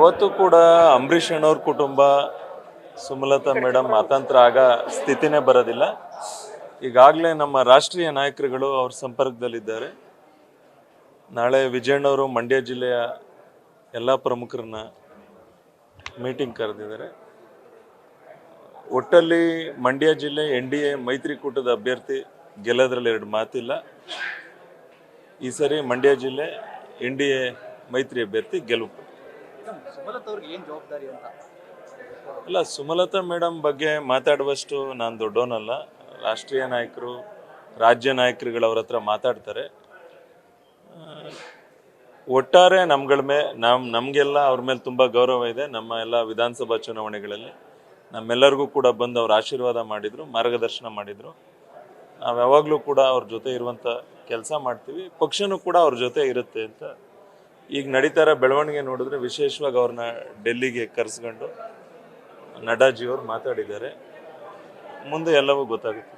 ಇವತ್ತು ಕೂಡ ಅಂಬರೀಷ್ ಅಣ್ಣವ್ರ ಕುಟುಂಬ ಸುಮಲತಾ ಮೇಡಮ್ ಮತಾಂತರ ಆಗ ಸ್ಥಿತಿನೇ ಬರೋದಿಲ್ಲ. ಈಗಾಗಲೇ ನಮ್ಮ ರಾಷ್ಟ್ರೀಯ ನಾಯಕರುಗಳು ಅವ್ರ ಸಂಪರ್ಕದಲ್ಲಿದ್ದಾರೆ. ನಾಳೆ ವಿಜಯಣ್ಣವರು ಮಂಡ್ಯ ಜಿಲ್ಲೆಯ ಎಲ್ಲ ಪ್ರಮುಖರನ್ನ ಮೀಟಿಂಗ್ ಕರೆದಿದ್ದಾರೆ. ಒಟ್ಟಲ್ಲಿ ಮಂಡ್ಯ ಜಿಲ್ಲೆ ಎನ್ ಡಿ ಎ ಮೈತ್ರಿಕೂಟದ ಅಭ್ಯರ್ಥಿ ಗೆಲ್ಲೋದ್ರಲ್ಲಿ ಎರಡು ಮಾತಿಲ್ಲ. ಈ ಸರಿ ಮಂಡ್ಯ ಜಿಲ್ಲೆ ಎನ್ ಡಿ ಎ ಮೈತ್ರಿ ಅಭ್ಯರ್ಥಿ ಗೆಲುವು ಸುಮಲತ್ ಅಲ್ಲ ಸುಮಲತಾ ಮೇಡಮ್ ಬಗ್ಗೆ ಮಾತಾಡುವಷ್ಟು ನಾನು ದೊಡ್ಡವನಲ್ಲ. ರಾಷ್ಟ್ರೀಯ ನಾಯಕರು, ರಾಜ್ಯ ನಾಯಕರುಗಳವ್ರ ಹತ್ರ ಮಾತಾಡ್ತಾರೆ. ಒಟ್ಟಾರೆ ನಮ್ಗಳ ಮೇಲೆ ನಮ್, ನಮಗೆಲ್ಲ ಅವ್ರ ಮೇಲೆ ತುಂಬ ಗೌರವ ಇದೆ. ನಮ್ಮ ಎಲ್ಲ ವಿಧಾನಸಭಾ ಚುನಾವಣೆಗಳಲ್ಲಿ ನಮ್ಮೆಲ್ಲರಿಗೂ ಕೂಡ ಬಂದು ಅವ್ರು ಆಶೀರ್ವಾದ ಮಾಡಿದರು, ಮಾರ್ಗದರ್ಶನ ಮಾಡಿದರು. ನಾವು ಯಾವಾಗಲೂ ಕೂಡ ಅವ್ರ ಜೊತೆ ಇರುವಂಥ ಕೆಲಸ ಮಾಡ್ತೀವಿ. ಪಕ್ಷನೂ ಕೂಡ ಅವ್ರ ಜೊತೆ ಇರುತ್ತೆ ಅಂತ ಈಗ ನಡೀತಾ ಇರೋ ಬೆಳವಣಿಗೆ ನೋಡಿದ್ರೆ ವಿಶೇಷವಾಗಿ ಅವ್ರನ್ನ ಡೆಲ್ಲಿಗೆ ಕರೆಸ್ಕೊಂಡು ನಡಾಜಿಯವರು ಮಾತಾಡಿದ್ದಾರೆ. ಮುಂದೆ ಎಲ್ಲವೂ ಗೊತ್ತಾಗುತ್ತೆ.